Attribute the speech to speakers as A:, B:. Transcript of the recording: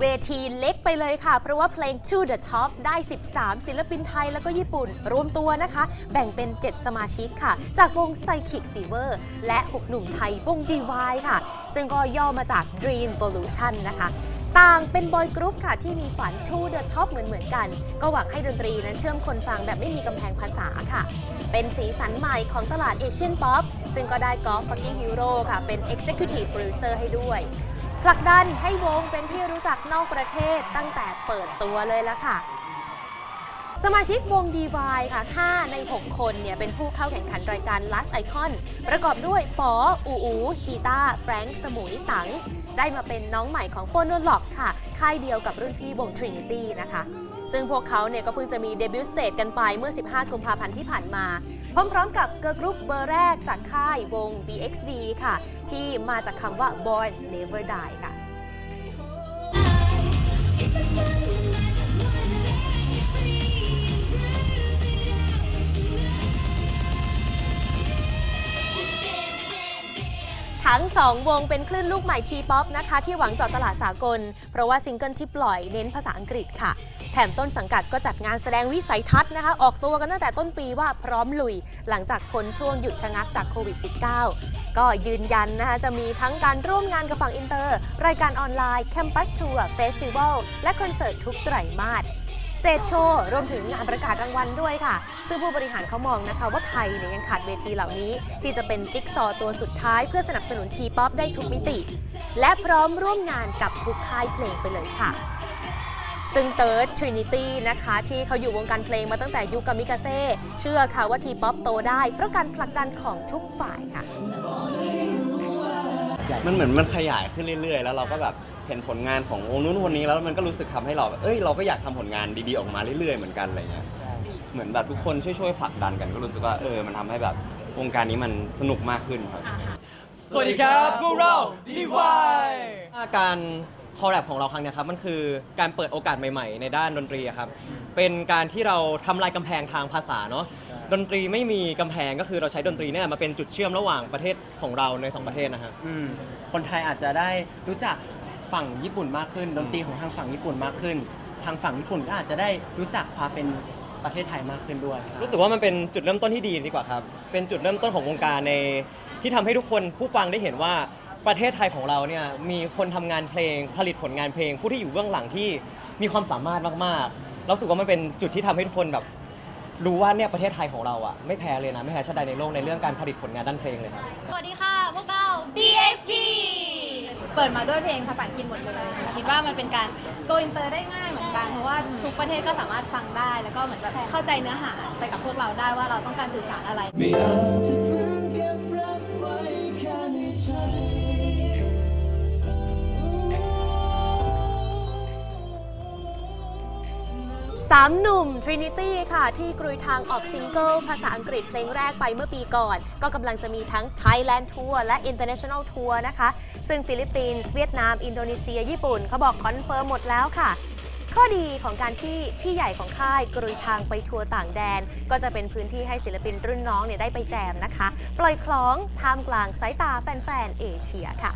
A: เวทีเล็กไปเลยค่ะ เพราะว่าเพลง To The Top ได้ 13 ศิลปินไทยแล้วก็ญี่ปุ่น รวมตัวนะคะ แบ่งเป็น 7 สมาชิกค่ะ จากวง Psychic Fever และ 6 หนุ่มไทยวง DY ค่ะ ซึ่งก็ย่อมาจาก Dream Evolution นะคะ ต่างเป็นบอยกรุ๊ปค่ะที่มีฝัน To the Top เหมือนเหมือนๆกัน ก็หวังให้ดนตรีนั้นเชื่อมคนฟังแบบไม่มีกำแพงภาษาค่ะ เป็นสีสันใหม่ของตลาดเอเชียนป๊อปซึ่งก็ได้กอล์ฟฟักกิ้งฮีโร่ค่ะ เป็น Executive Producer ให้ด้วยผลักดันให้วงเป็นที่รู้จักนอกประเทศตั้งแต่เปิดตัวเลยละค่ะ สมาชิกวง DY ค่ะ 5 ใน 6 คนเนี่ยเป็นผู้เข้าแข่งขันรายการ Last Icon ประกอบด้วยปออูอู ชีตาแฟรงค์สมุยตัง ได้มาเป็นน้องใหม่ของ p h o n o l o g ค่ะ ค่ายเดียวกับรุ่นพี่วง Trinity นะคะ ซึ่งพวกเขาเนี่ยก็เพิ่งจะมีเดบิวต์สเตจกันไปเมื่อ 15 กุมภาพันธ์ที่ผ่านมา พร้อมๆกับเกิร์ลกรุ๊ปเบอร์แรกจากค่ายวง BXD ค่ะ ที่มาจากคำว่า Born Never Die ค่ะ ทั้ง 2 วงเป็นคลื่นลูกใหม่ทีป๊อปนะคะ ที่หวังเจาะตลาดสากล เพราะว่าซิงเกิลที่ปล่อยเน้นภาษาอังกฤษค่ะ แถมต้นสังกัดก็จัดงานแสดงวิสัยทัศน์นะคะ ออกตัวกันตั้งแต่ต้นปีว่าพร้อมลุย หลังจากพ้นช่วงหยุดชะงักจากโควิด -19 ก็ยืนยันนะคะ จะมีทั้งการร่วมงานกับฝั่งอินเตอร์ รายการออนไลน์แคมปัสทัวร์เฟสติวัลและคอนเสิร์ตทุกไตรมาส สเตจโชว์รวมถึงงานประกาศรางวัลด้วยค่ะ ซึ่งผู้บริหารเขามองนะคะว่าไทยเนี่ยยังขาดเวทีเหล่านี้ ที่จะเป็นจิ๊กซอตัวสุดท้ายเพื่อสนับสนุนทีป๊อปได้ทุกมิติ และพร้อมร่วมงานกับทุกค่ายเพลงไปเลยค่ะซึ่ง Third Trinity นะคะที่เขาอยู่วงการเพลงมาตั้งแต่ยุคกามิกาเซ่เชื่อค่ะว่าทีป๊อปโตได้เพราะการผลักดันของทุกฝ่ายค่ะ
B: มันเหมือนมันขยายขึ้นเรื่อยๆ แล้วเราก็แบบ เห็นผลงานของวงนู้นวงนี้แล้วมันก็รู้สึกทำให้เราแบบเอ้ยเราก็อยากทำผลงานดีๆออกมาเรื่อยๆเหมือนกันอะไรเงี้ย เหมือนแบบทุกคนช่วยๆผลักดันกันก็รู้สึกว่าเออมันทำให้แบบวงการนี้มันสนุกมากขึ้นครับ
C: สวัสดีครับพวกเราดีวายการคอลแลบของเราครั้งเนี้ยครับมันคือการเปิดโอกาสใหม่ๆ ในด้านดนตรีอะครับเป็นการที่เราทำลายกำแพงทางภาษาเนาะดนตรีไม่มีกำแพงก็คือเราใช้ดนตรีเนี่ยมาเป็นจุดเชื่อมระหว่างประเทศของเราในสองประเทศนะครับ
D: อืมคนไทยอาจจะได้รู้จัก ฝั่งญี่ปุ่นมากขึ้น ดนตรีของทางฝั่งญี่ปุ่นมากขึ้น ทางฝั่งญี่ปุ่นก็อาจจะได้รู้จักความเป็นประเทศไทยมากขึ้นด้วย
C: รู้สึกว่ามันเป็นจุดเริ่มต้นที่ดีดีกว่าครับ เป็นจุดเริ่มต้นของวงการในที่ทำให้ทุกคนผู้ฟังได้เห็นว่าประเทศไทยของเราเนี่ยมีคนทำงานเพลงผลิตผลงานเพลง ผู้ที่อยู่เบื้องหลังที่มีความสามารถมากๆเรารู้สึกว่ามันเป็นจุดที่ทำให้ทุกคนแบบรู้ว่าเนี่ยประเทศไทยของเราอะไม่แพ้เลยนะไม่แพ้ชาติใดในโลกในเรื่องการผลิตผลงานด้านเพลงเลยครับ
E: สวัสดีค่ะ พวกเรา DXT เปิดมาด้วยเพลงภาษาอังกฤษหมดเลยคิดว่ามันเป็นการโกอินเตอร์ได้ง่ายเหมือนกัน เพราะว่าทุกประเทศก็สามารถฟังได้ แล้วก็เหมือนแบบเข้าใจเนื้อหาไปกับพวกเราได้ว่าเราต้องการสื่อสารอะไร
A: สามหนุ่ม Trinity ค่ะ ที่กรุยทางออกซิงเกิลภาษาอังกฤษเพลงแรกไปเมื่อปีก่อน ก็กำลังจะมีทั้ง Thailand Tour และ International Tour นะคะ ซึ่งฟิลิปปินส์เวียดนาม อินโดนีเซีย ญี่ปุ่นเขาบอกคอนเฟิร์มหมดแล้วค่ะ ข้อดีของการที่พี่ใหญ่ของค่ายกรุยทางไปทัวร์ต่างแดน ก็จะเป็นพื้นที่ให้ศิลปินรุ่นน้องเนี่ยได้ไปแจมนะคะ ปล่อยคล้องท่ามกลางสายตาแฟนๆเอเชียค่ะ